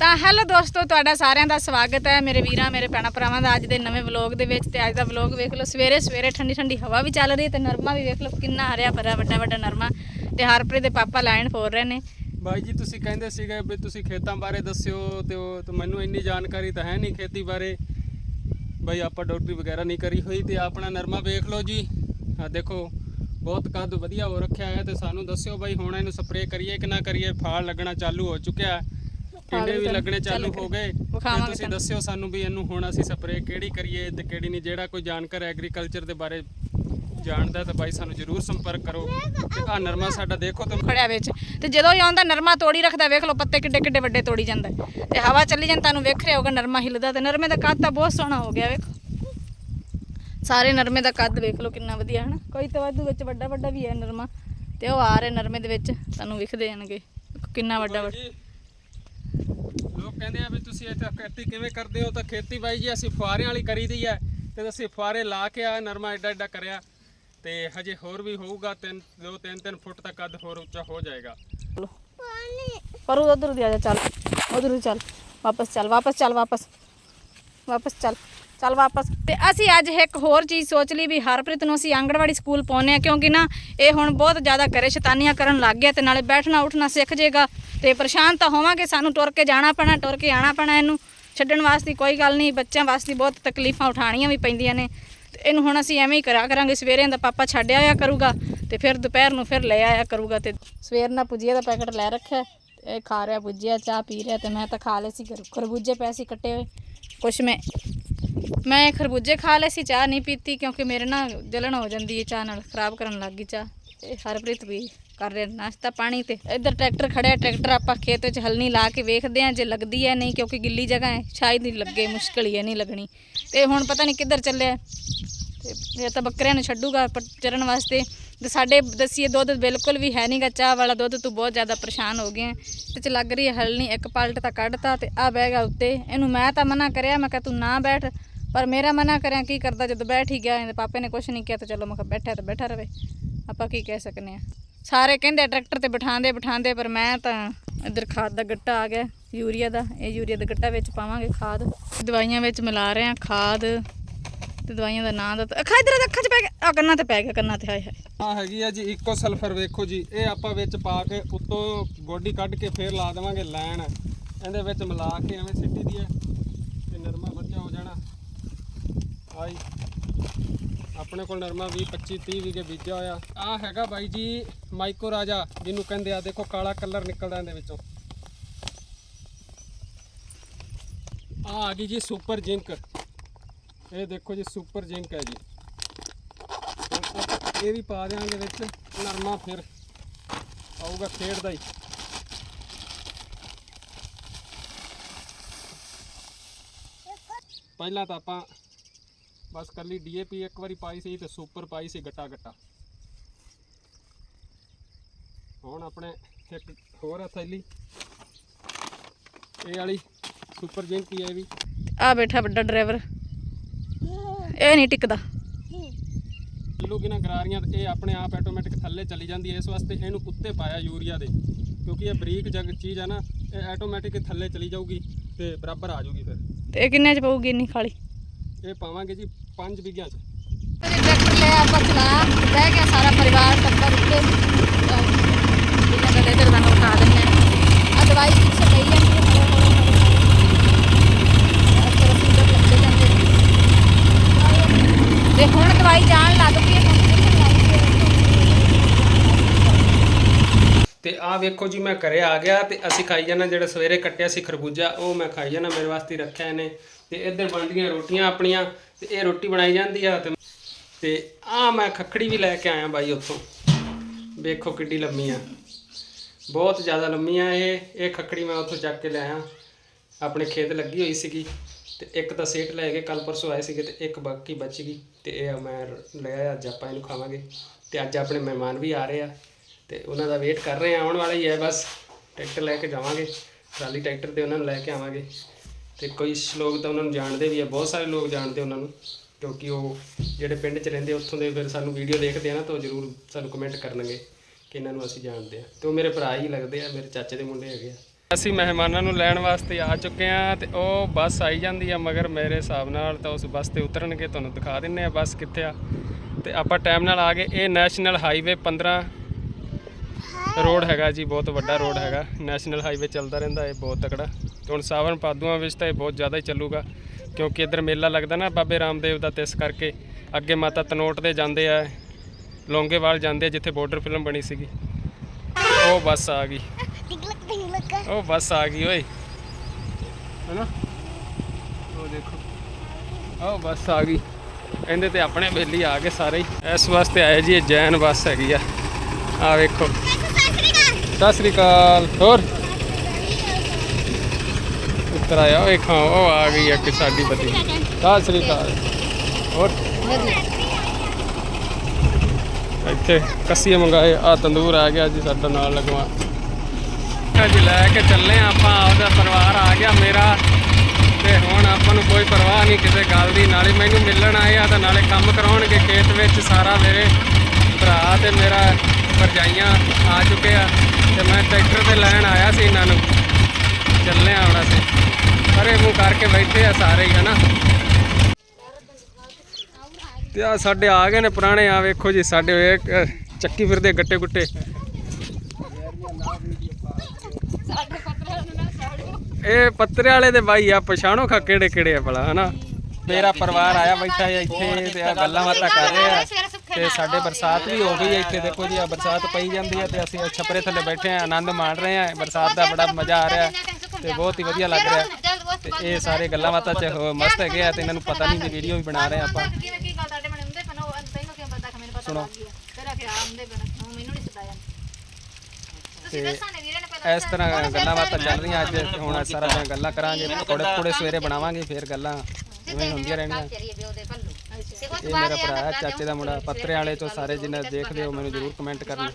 ਤਾਂ ਹੈਲੋ ਦੋਸਤੋ, ਤੁਹਾਡਾ ਸਾਰਿਆਂ ਦਾ ਸਵਾਗਤ ਹੈ। ਮੇਰੇ ਵੀਰਾਂ, ਮੇਰੇ ਭੈਣਾਂ ਭਰਾਵਾਂ ਦਾ ਅੱਜ ਦੇ ਨਵੇਂ ਵਲੌਗ ਦੇ ਵਿੱਚ ਤੇ ਅੱਜ ਦਾ ਵਲੌਗ ਵੇਖ ਲਓ, ਸਵੇਰੇ ਸਵੇਰੇ ਠੰਡੀ ਠੰਡੀ ਹਵਾ ਵੀ ਚੱਲ ਰਹੀ ਹੈ ਤੇ ਨਰਮਾ ਵੀ ਵੇਖ ਲਓ, ਕਿੰਨਾ ਹਰਿਆ ਭਰਿਆ ਵੱਡਾ ਵੱਡਾ ਨਰਮਾ ਤੇ ਹਰਪ੍ਰੀਤ ਦੇ ਪਾਪਾ ਲਾਈਨ ਫੋਰ ਰਹੇ ਨੇ। ਬਾਈ ਜੀ, ਤੁਸੀਂ ਕਹਿੰਦੇ ਸੀਗੇ ਵੀ ਤੁਸੀਂ ਖੇਤਾਂ ਬਾਰੇ ਦੱਸਿਓ ਤੇ ਉਹ ਤੇ ਮੈਨੂੰ ਇੰਨੀ ਜਾਣਕਾਰੀ ਤਾਂ ਹੈ ਨਹੀਂ ਖੇਤੀ ਬਾਰੇ। ਬਈ, ਆਪਾਂ ਡਾਕਟਰੀ ਵਗੈਰਾ ਨਹੀਂ ਕਰੀ ਹੋਈ ਤੇ ਆਪਣਾ ਨਰਮਾ ਵੇਖ ਲਓ ਜੀ। ਆ ਦੇਖੋ, ਬਹੁਤ ਕੱਦ ਵਧੀਆ ਹੋ ਰੱਖਿਆ ਹੈ ਤੇ ਸਾਨੂੰ ਦੱਸਿਓ ਬਾਈ, ਹੁਣ ਇਹਨੂੰ ਸਪਰੇਅ ਕਰੀਏ ਕਿ ਨਾ ਕਰੀਏ, ਫਾਲ ਲੱਗਣਾ ਚਾਲੂ ਹੋ ਚੁੱਕਿਆ ਹੈ। ਟਿੰਡੇ ਵੀ ਲੱਗਣੇ ਚੱਲ ਹੋ ਗਏ। ਤੇ ਤੁਸੀਂ। ਦੱਸਿਓ ਸਾਨੂੰ ਵੀ ਇਹਨੂੰ ਹੁਣ ਅਸੀਂ ਸਪਰੇਅ ਕਿਹੜੀ ਕਰੀਏ ਤੇ ਕਿਹੜੀ ਨਹੀਂ। ਜਿਹੜਾ ਕੋਈ ਜਾਣਕਾਰ ਐਗਰੀਕਲਚਰ ਦੇ ਬਾਰੇ ਜਾਣਦਾ ਤਾਂ ਬਾਈ ਸਾਨੂੰ ਜਰੂਰ ਸੰਪਰਕ ਕਰੋ। ਤੇ ਆ ਨਰਮਾ ਸਾਡਾ ਦੇਖੋ ਤੇ ਖੜਿਆ ਵਿੱਚ। ਤੇ ਜਦੋਂ ਹੀ ਆਉਂਦਾ ਨਰਮਾ ਤੋੜੀ ਰੱਖਦਾ ਵੇਖ ਲਓ ਪੱਤੇ ਕਿੱਡੇ ਕਿੱਡੇ ਵੱਡੇ ਤੋੜੀ ਜਾਂਦਾ। ਤੇ ਹਵਾ ਚੱਲੀ ਜਾਂਦਾ ਤੁਹਾਨੂੰ ਵੇਖ ਰਿਹਾ ਹੋਗਾ ਨਰਮਾ ਹਿੱਲਦਾ ਤੇ ਨਰਮੇ ਦਾ ਕੱਦ ਤਾਂ ਬਹੁਤ ਸੋਹਣਾ ਹੋ ਗਿਆ ਵੇਖੋ। ਸਾਰੇ ਨਰਮੇ ਦਾ ਕੱਦ ਵੇਖ ਲਓ ਕਿੰਨਾ ਵਧੀਆ ਹੈ ਨਾ ਕੋਈ ਤਾਂ ਵਾਧੂ ਵਿੱਚ ਵੱਡਾ ਵੱਡਾ ਵੀ ਹੈ ਨਰਮਾ। ਤੇ ਉਹ ਆ ਰਿਹਾ ਨਰਮੇ ਦੇ ਵਿੱਚ ਤੁਹਾਨੂੰ ਵਿਖਦੇ ਜਾਣਗੇ ਕਿੰਨਾ ਵੱਡਾ ਵੱਡਾ। ਲੋਕ ਕਹਿੰਦੇ ਆ ਵੀ ਤੁਸੀਂ ਇੱਥੇ ਖੇਤੀ ਕਿਵੇਂ ਕਰਦੇ ਹੋ ਤਾਂ ਖੇਤੀ ਬਾਈ ਜੀ ਅਸੀਂ ਫੁਆਰਿਆਂ ਵਾਲੀ ਕਰੀਦੀ ਹੈ ਤੇ ਅਸੀਂ ਫੁਆਰੇ ਲਾ ਕੇ ਆ ਨਰਮਾ ਐਡਾ ਐਡਾ ਕਰਿਆ ਤੇ ਹਜੇ ਹੋਰ ਵੀ ਹੋਊਗਾ ਤਿੰਨ ਦੋ ਤਿੰਨ ਤਿੰਨ ਫੁੱਟ ਤੱਕ ਕੱਦ ਹੋਰ ਉੱਚਾ ਹੋ ਜਾਏਗਾ। ਪਰ ਉਧਰ ਦੀ ਆ ਜਾ ਚੱਲ। ਉਧਰ ਦੀ ਚੱਲ। ਵਾਪਸ ਚੱਲ ਵਾਪਸ ਚੱਲ ਵਾਪਸ। ਵਾਪਸ ਚੱਲ। ਚੱਲ ਵਾਪਸ। ਤੇ ਅਸੀਂ ਅੱਜ ਇੱਕ ਹੋਰ ਚੀਜ਼ ਸੋਚ ਲਈ ਵੀ ਹਰਪ੍ਰੀਤ ਨੂੰ ਅਸੀਂ ਆਂਗਣਵਾੜੀ ਸਕੂਲ ਪਾਉਨੇ ਆ ਕਿਉਂਕਿ ਨਾ ਇਹ ਹੁਣ ਬਹੁਤ ਜ਼ਿਆਦਾ ਕਰੇ ਸ਼ੈਤਾਨੀਆਂ ਕਰਨ ਲੱਗ ਗਿਆ ਤੇ ਨਾਲੇ ਬੈਠਣਾ ਉੱਠਣਾ ਸਿੱਖ ਜਾਏਗਾ ਤੇ ਪਰੇਸ਼ਾਨ ਤਾਂ ਹੋਵਾਂਗੇ, ਸਾਨੂੰ ਟੁਰ ਕੇ ਜਾਣਾ ਪੈਣਾ ਟੁਰ ਕੇ ਆਣਾ ਪੈਣਾ ਇਹਨੂੰ। ਛੱਡਣ ਵਾਸਤੇ ਕੋਈ ਗੱਲ ਨਹੀਂ, ਬੱਚਿਆਂ ਵਾਸਤੇ ਬਹੁਤ ਤਕਲੀਫਾਂ ਉਠਾਣੀਆਂ ਵੀ ਪੈਂਦੀਆਂ ਨੇ। ਤੇ ਇਹਨੂੰ ਹੁਣ ਅਸੀਂ ਐਵੇਂ ਹੀ ਕਰਾ ਕਰਾਂਗੇ, ਸਵੇਰੇ ਦਾ ਪਾਪਾ ਛੱਡ ਆਇਆ ਕਰੂਗਾ ਤੇ ਫਿਰ ਦੁਪਹਿਰ ਨੂੰ ਫਿਰ ਲੈ ਆਇਆ ਕਰੂਗਾ ਤੇ ਸਵੇਰ ਨਾਲ ਭੁਜੀਆ ਦਾ ਪੈਕਟ ਲੈ ਰੱਖਿਆ ਤੇ ਇਹ ਖਾ ਰਿਹਾ, ਭੁਜੀਆ, ਚਾਹ ਪੀ ਰਿਹਾ ਤੇ ਮੈਂ ਤਾਂ ਖਾ ਲਏ ਸੀ, ਖਰ- ਪੈਸੇ ਕੱਟੇ ਹੋਏ। ਕੁਛ ਮੈਂ ਮੈਂ ਖਰਬੂਜੇ ਖਾ ਲਏ ਸੀ, ਚਾਹ ਨਹੀਂ ਪੀਤੀ ਕਿਉਂਕਿ ਮੇਰੇ ਨਾਲ ਜਲਣ ਹੋ ਜਾਂਦੀ ਹੈ, ਚਾਹ ਨਾਲ ਖਰਾਬ ਕਰਨ ਲੱਗ ਗਈ ਚਾਹ। ਤੇ ਹਰਪ੍ਰੀਤ ਵੀ ਕਰ ਰਿਹਾ ਨਾਸ਼ਤਾ ਪਾਣੀ ਤੇ। ਇੱਧਰ ਟਰੈਕਟਰ ਖੜਿਆ, ਟਰੈਕਟਰ ਆਪਾਂ ਖੇਤ ਵਿੱਚ ਹਲਨੀ ਲਾ ਕੇ ਵੇਖਦੇ ਆਂ ਜੇ ਲੱਗਦੀ ਹੈ ਨਹੀਂ ਕਿਉਂਕਿ ਗਿੱਲੀ ਜਗ੍ਹਾ ਹੈ, ਸ਼ਾਇਦ ਨਹੀਂ ਲੱਗੇ, ਮੁਸ਼ਕਲ ਹੀ ਹੈ, ਨਹੀਂ ਲੱਗਣੀ। ਤੇ ਹੁਣ ਪਤਾ ਨਹੀਂ ਕਿੱਧਰ ਚੱਲਿਆ ਤੇ ਇਹ ਤਾਂ ਬੱਕਰਿਆਂ ਨੂੰ ਛੱਡੂਗਾ ਪ- ਚਰਨ ਵਾਸਤੇ ਤੇ ਸਾਡੇ ਦਸੀਏ ਦੁੱਧ ਬਿਲਕੁਲ ਵੀ ਹੈ ਨਹੀਂਗਾ ਚਾਹ ਵਾਲਾ ਦੁੱਧ ਤੂੰ ਬਹੁਤ ਜ਼ਿਆਦਾ ਪਰੇਸ਼ਾਨ ਹੋ ਗਿਆ ਆਂ। ਤੇ ਚ ਲੱਗ ਰਹੀ ਹੈ ਹਲਣੀ ਇੱਕ ਪਲਟ ਤਾਂ ਕੱਢਤਾ ਤੇ ਆ ਬਹਿ ਗਿਆ ਉੱਤੇ। ਇਹਨੂੰ ਮੈਂ ਤਾਂ ਮਨਾ ਕਰਿਆ, ਮੈਂ ਕਿਹਾ ਤੂੰ ਨਾ ਬੈਠ। ਪਰ ਮੇਰਾ ਮਨਾ ਕਰਿਆ, ਕੀ ਕਰਦਾ? ਜਦੋਂ ਬੈਠ ਹੀ ਗਿਆ ਇਹਦੇ ਪਾਪੇ ਨੇ ਕੁਝ ਨਹੀਂ ਕਿਹਾ ਤਾਂ ਚਲੋ ਮੈਂ ਕਿਹਾ ਬੈਠਾ ਤਾਂ ਬੈਠਾ ਰਵੇ। ਆਪਾਂ ਕੀ ਕਹਿ ਸਕਨੇ ਆ? ਸਾਰੇ ਕਹਿੰਦੇ ਟਰੈਕਟਰ ਤੇ ਬਿਠਾਉਂਦੇ ਬਿਠਾਉਂਦੇ, ਪਰ ਮੈਂ ਤਾਂ ਇੱਧਰ ਖਾਦ ਦਾ ਗੱਟਾ ਆ ਗਿਆ, ਯੂਰੀਆ ਦਾ। ਇਹ ਯੂਰੀਆ ਦਾ ਗੱਟਾ ਵਿੱਚ ਪਾਵਾਂਗੇ ਖਾਦ। ਦਵਾਈਆਂ ਵਿੱਚ ਮਿਲਾ ਰਹੇ ਆ ਖਾਦ ਤੇ ਦਵਾਈਆਂ ਦਾ ਨਾਂ ਦਾ ਅੱਖਾਂ ਇਧਰ ਅੱਖਾਂ 'ਚ ਪੈ ਗਿਆ ਆ ਕੰਨਾਂ ਤੇ ਪੈ ਗਿਆ, ਕੰਨਾਂ ਤੇ, ਹਾਏ ਹਾਏ। ਆ ਹੈਗੀ ਆ ਜੀ, ਇਕੋ ਸਲਫਰ ਵੇਖੋ ਜੀ, ਇਹ ਆਪਾਂ ਵਿੱਚ ਪਾ ਕੇ ਉੱਤੋਂ ਗੋਡੀ ਕੱਢ ਕੇ ਫੇਰ ਲਾ ਦੇਵਾਂਗੇ ਲੈਣ। ਇਹਦੇ ਵਿੱਚ ਮਿਲਾ ਕੇ ਐਵੇਂ ਸਿੱਟੀ ਦੀ ਹੈ ਤੇ ਨਰਮਾ ਆਈ। ਆਪਣੇ ਕੋਲ ਨਰਮਾ 20 25 30 ਵੀਗੇ ਬੀਜਿਆ ਹੋਇਆ। ਆ ਹੈਗਾ ਬਾਈ ਜੀ ਮਾਈਕੋ ਰਾਜਾ, ਜਿਹਨੂੰ ਕਹਿੰਦੇ ਆ, ਦੇਖੋ ਕਾਲਾ ਕਲਰ ਨਿਕਲਦਾ ਇਹਦੇ ਵਿੱਚੋਂ। ਆ ਆ ਗਈ ਜੀ ਸੁਪਰ ਜਿੰਕ। ਇਹ ਦੇਖੋ ਜੀ ਸੁਪਰ ਜਿੰਕ ਹੈ ਜੀ। ਇਹ ਵੀ ਪਾ ਦਿਆਂਗੇ ਵਿੱਚ, ਨਰਮਾ ਫਿਰ ਆਊਗਾ ਖੇਡਦਾ ਹੀ। ਪਹਿਲਾਂ ਤਾਂ ਆਪਾਂ ਬਸ ਕੱਲੀ ਡੀਏਪੀ ਇੱਕ ਵਾਰੀ ਪਾਈ ਸੀ ਤੇ ਸੁਪਰ ਪਾਈ ਸੀ ਗੱਟਾ ਗੱਟਾ। ਹੁਣ ਆਪਣੇ ਇੱਕ ਹੋਰ ਆ ਥੈਲੀ। ਇਹ ਵਾਲੀ ਸੁਪਰ ਜਿੰਕ ਹੀ ਹੈ ਵੀ। ਆ ਬੈਠਾ ਵੱਡਾ ਡਰਾਈਵਰ। ਇਹ ਨਹੀਂ ਟਿਕਦਾ। ਕਿਲੋ ਕਿਨਾ ਗਰਾਰੀਆਂ ਤੇ ਇਹ ਆਪਣੇ ਆਪ ਆਟੋਮੈਟਿਕ ਥੱਲੇ ਚਲੀ ਜਾਂਦੀ ਹੈ। ਇਸ ਵਾਸਤੇ ਇਹਨੂੰ ਉੱਤੇ ਪਾਇਆ ਯੂਰੀਆ ਦੇ। ਕਿਉਂਕਿ ਇਹ ਬਰੀਕ ਜਗ ਚੀਜ਼ ਹੈ ਨਾ ਇਹ ਆਟੋਮੈਟਿਕ ਥੱਲੇ ਚਲੀ ਜਾਊਗੀ ਤੇ ਬਰਾਬਰ ਆ ਜਾਊਗੀ ਫਿਰ। ਤੇ ਇਹ ਕਿੰਨੇ 'ਚ ਪਊਗੀ ਇੰਨੀ ਖਾਲੀ? ਇਹ ਪਾਵਾਂਗੇ ਜੀ 5 ਵਿਗਿਆਂ ਚ ਟਰੈਕਟਰ ਲੈ ਆਪਾਂ ਚਲਾ ਬਹਿ ਗਿਆ ਸਾਰਾ ਪਰਿਵਾਰ ਟੱਬਰ ਉੱਤੇ। ਇਹਨਾਂ ਦਾ ਇਧਰ ਤੁਹਾਨੂੰ ਉਠਾ ਦਿੰਦੇ ਆ ਦਵਾਈ ਪਿੱਛੇ ਪਈ ਜਾਂਦੀ ਹੈ ਤੇ ਹੁਣ ਦਵਾਈ ਜਾਣ ਲੱਗ ਪਈ ਹੈ ਕੰਪਨੀ ਤੇ ਆ ਵੇਖੋ ਜੀ, ਮੈਂ ਘਰੇ ਆ ਗਿਆ ਤੇ ਅਸੀਂ ਖਾਈ ਜਾਣਾ, ਜਿਹੜਾ ਸਵੇਰੇ ਕੱਟਿਆ ਸੀ ਖਰਬੂਜਾ, ਉਹ ਮੈਂ ਖਾਈ ਜਾਣਾ, ਮੇਰੇ ਵਾਸਤੇ ਰੱਖਿਆ ਇਹਨੇ। ਤੇ ਇੱਧਰ ਬਣਦੀਆਂ ਰੋਟੀਆਂ ਆਪਣੀਆਂ, ਤੇ ਇਹ ਰੋਟੀ ਬਣਾਈ ਜਾਂਦੀ ਆ ਤੇ ਤੇ ਆ ਮੈਂ ਖੱਖੜੀ ਵੀ ਲੈ ਕੇ ਆਇਆ ਬਾਈ ਉੱਥੋਂ। ਵੇਖੋ ਕਿੱਡੀ ਲੰਮੀ ਆ। ਬਹੁਤ ਜ਼ਿਆਦਾ ਲੰਮੀ ਆ ਇਹ ਇਹ ਖੱਖੜੀ ਮੈਂ ਉੱਥੋਂ ਚੱਕ ਕੇ ਲਿਆਇਆ ਆਪਣੇ ਖੇਤ ਲੱਗੀ ਹੋਈ ਸੀਗੀ, ਤੇ ਇੱਕ ਤਾਂ ਸੇਠ ਲੈ ਕੇ ਕੱਲ ਪਰਸੋਂ ਆਏ ਸੀਗੇ ਤੇ ਇੱਕ ਬਾਕੀ ਬਚ ਗਈ। ਤੇ ਇਹ ਮੈਂ ਲੈ ਅੱਜ ਆਪਾਂ ਇਹਨੂੰ ਖਾਵਾਂਗੇ। ਤੇ ਅੱਜ ਆਪਣੇ ਮਹਿਮਾਨ ਵੀ ਆ ਰਹੇ ਆ। ਤੇ ਉਹਨਾਂ ਦਾ ਵੇਟ ਕਰ ਰਹੇ ਆ ਆਉਣ ਵਾਲਾ ਹੀ ਹੈ, ਬਸ ਟਰੈਕਟਰ ਲੈ ਕੇ ਜਾਵਾਂਗੇ, ਟਰਾਲੀ ਟਰੈਕਟਰ ਤੇ ਉਹਨਾਂ ਨੂੰ ਲੈ ਕੇ ਆਵਾਂਗੇ। ਤੇ ਕੋਈ ਲੋਕ ਤਾਂ ਉਹਨਾਂ ਨੂੰ ਜਾਣਦੇ ਵੀ ਆ, ਬਹੁਤ ਸਾਰੇ ਲੋਕ ਜਾਣਦੇ ਉਹਨਾਂ ਨੂੰ, ਕਿਉਂਕਿ ਉਹ ਜਿਹੜੇ ਪਿੰਡ 'ਚ ਰਹਿੰਦੇ, ਉੱਥੋਂ ਦੇ ਫਿਰ ਸਾਨੂੰ ਵੀਡੀਓ ਦੇਖਦੇ ਆ ਨਾ, ਤਾਂ ਉਹ ਜ਼ਰੂਰ ਸਾਨੂੰ ਕਮੈਂਟ ਕਰਨਗੇ ਕਿ ਇਹਨਾਂ ਨੂੰ ਅਸੀਂ ਜਾਣਦੇ ਆ। ਤੇ ਉਹ ਮੇਰੇ ਭਰਾ ਹੀ ਲੱਗਦੇ ਆ, ਮੇਰੇ ਚਾਚੇ ਦੇ ਮੁੰਡੇ ਹੈਗੇ ਆ। ਅਸੀਂ ਮਹਿਮਾਨਾਂ ਨੂੰ ਲੈਣ ਵਾਸਤੇ ਆ ਚੁੱਕੇ ਆ ਤੇ ਉਹ ਬੱਸ ਆਈ ਜਾਂਦੀ ਆ, ਮਗਰ ਮੇਰੇ ਹਿਸਾਬ ਨਾਲ ਤਾਂ ਉਸ ਬੱਸ ਤੇ ਉਤਰਨਗੇ, ਤੁਹਾਨੂੰ ਦਿਖਾ ਦਿੰਨੇ ਆ ਬੱਸ ਕਿੱਥੇ ਆ। ਤੇ ਆਪਾਂ ਟਾਈਮ ਨਾਲ ਆ ਗਏ, ਇਹ ਨੈਸ਼ਨਲ ਹਾਈਵੇ 15 ਰੋਡ ਹੈਗਾ ਜੀ, ਬਹੁਤ ਵੱਡਾ ਰੋਡ ਹੈਗਾ। ਨੈਸ਼ਨਲ ਹਾਈਵੇ ਚੱਲਦਾ ਰਹਿੰਦਾ, ਇਹ ਬਹੁਤ ਤਕੜਾ। ਹੁਣ ਸਾਵਣ ਪਾਦੂਆਂ ਵਿੱਚ ਤਾਂ ਇਹ ਬਹੁਤ ਜ਼ਿਆਦਾ ਹੀ ਚੱਲੂਗਾ, ਕਿਉਂਕਿ ਇੱਧਰ ਮੇਲਾ ਲੱਗਦਾ ਨਾ ਬਾਬੇ ਰਾਮਦੇਵ ਦਾ, ਤੇ ਇਸ ਕਰਕੇ ਅੱਗੇ ਮਾਤਾ ਤਨੋਟ ਦੇ ਜਾਂਦੇ ਆ, ਲੌਂਗੇਵਾਲ ਜਾਂਦੇ ਆ, ਜਿੱਥੇ ਬਾਰਡਰ ਫਿਲਮ ਬਣੀ ਸੀਗੀ। ਉਹ ਬੱਸ ਆ ਗਈ। ਉਹ ਬੱਸ ਆ ਗਈ, ਓਏ। ਹੈਨਾ? ਉਹ ਦੇਖੋ। ਉਹ ਬੱਸ ਆ ਗਈ। ਇਹਦੇ ਤੇ ਆਪਣੇ ਬੇਲੀ ਆ ਗਏ ਸਾਰੇ ਹੀ। ਇਸ ਵਾਸਤੇ ਆਏ ਜੀ, ਇਹ ਜੈਨ ਬੱਸ ਹੈਗੀ ਆ। ਆ ਵੇਖੋ। ਸਤਿ ਸ੍ਰੀ ਅਕਾਲ, ਹੋਰ? ਉੱਤਰ ਆਇਆ, ਓਏ ਉਹ ਆ ਗਈ ਇੱਕ ਸਾਡੀ ਬੱਤੀ। ਸਤਿ ਸ੍ਰੀ ਅਕਾਲ। ਹੋਰ? ਇੱਥੇ ਕੱਸੀਏ ਮੰਗਾਏ, ਆ ਤੰਦੂਰ ਆ ਗਿਆ ਜੀ, ਸਾਡਾ ਨਾਲ ਲਗਵਾ। ਅੱਜ ਲੈ ਕੇ ਚੱਲੇ ਆਂ ਆਪਾਂ, ਆਪਦਾ ਪਰਿਵਾਰ ਆ ਗਿਆ ਮੇਰਾ। ਤੇ ਹੁਣ ਆਪਾਂ ਨੂੰ ਕੋਈ ਪਰਵਾਹ ਨਹੀਂ, ਕਿਸੇ ਗੱਲ ਦੀ। ਨਾਲੇ ਮੈਨੂੰ ਮਿਲਣ ਆਏ ਆ, ਤਾਂ ਨਾਲੇ ਕੰਮ ਕਰਾਉਣਗੇ, ਖੇਤ ਵਿੱਚ ਸਾਰਾ ਮੇਰੇ। ਭਰਾ ਤੇ ਮੇਰਾ ਭਰਜਾਈਆਂ ਆ ਚੁੱਕੇ ਆ ਤੇ ਮੈਂ ਟਰੈਕਟਰ ਤੇ ਲੈਣ ਆਇਆ ਸੀ ਇਹਨਾਂ ਨੂੰ। ਚੱਲੇ ਆ ਹੁਣ ਅਸੀਂ। ਪਰੇ ਮੂੰਹ ਕਰਕੇ ਬੈਠੇ ਆ ਸਾਰੇ ਹੀ ਹਨਾ? ਤੇ ਆ ਸਾਡੇ ਆ ਗਏ ਨੇ ਪੁਰਾਣੇ ਆ ਵੇਖੋ ਜੀ ਸਾਡੇ ਅਹ, ਚੱਕੀ ਫਿਰਦੇ ਗੱਟੇ ਗੁੱਟੇ। ਇਹ ਪੱਤਰੇ ਵਾਲੇ ਦੇ ਬਾਈ ਆ ਪਛਾਣੋ ਖਾ ਕਿਹੜੇ ਕਿਹੜੇ ਆ ਭਲਾ ਹਨਾ? ਮੇਰਾ ਪਰਿਵਾਰ ਆਇਆ ਬੈਠਾ ਹੈ ਇੱਥੇ ਤੇ ਆ ਗੱਲਾਂ ਬਾਤਾਂ ਕਰ ਰਹੇ। ਆ ਤੇ ਸਾਡੇ ਬਰਸਾਤ ਵੀ ਹੋ ਗਈ ਹੈ ਇੱਥੇ ਦੇਖੋ ਜੀ ਆ ਬਰਸਾਤ ਪਈ ਜਾਂਦੀ ਹੈ ਤੇ ਅਸੀਂ ਇਹ ਛਪਰੇ ਥੱਲੇ ਬੈਠੇ ਆ ਆਨੰਦ ਮਾਣ ਰਹੇ ਆ ਬਰਸਾਤ ਦਾ ਬੜਾ ਮਜ਼ਾ ਆ ਰਿਹਾ ਤੇ ਬਹੁਤ ਹੀ ਵਧੀਆ ਲੱਗ ਰਿਹਾ ਤੇ ਇਹ ਸਾਰੇ ਗੱਲਾਂ ਬਾਤਾਂ ਚ ਹੋ- ਮਸਤ ਹੈਗੇ ਆ ਤੇ ਇਹਨਾਂ ਨੂੰ ਪਤਾ ਨਹੀਂ ਵੀ ਵੀਡੀਓ ਵੀ ਬਣਾ ਰਹੇ ਆ ਆਪਾਂ ਸੁਣੋ। ਇਸ ਤਰ੍ਹਾਂ ਗੱਲਾਂ ਬਾਤਾਂ ਚੱਲ ਰਹੀਆਂ ਅੱਜ ਤੇ ਹੁਣ ਸਾਰਾ ਦਿਨ ਗੱਲਾਂ ਕਰਾਂਗੇ ਪਕੌੜੇ ਪਕੌੜੇ ਸਵੇਰੇ ਬਣਾਵਾਂਗੇ ਫਿਰ ਗੱਲਾਂ ਇਵੇਂ ਹੁੰਦੀਆਂ ਰਹਿਣੀਆਂ। ਇਹ ਮੇਰਾ ਭਰਾ ਹੈ ਚਾਚੇ ਦਾ ਮੁੰਡਾ ਪੱਤਰੇ ਵਾਲੇ ਤੋਂ ਸਾਰੇ ਜਿੰਨੇ ਦੇਖਦੇ ਹੋ ਮੈਨੂੰ ਜ਼ਰੂਰ ਕਮੈਂਟ ਕਰਨਾ।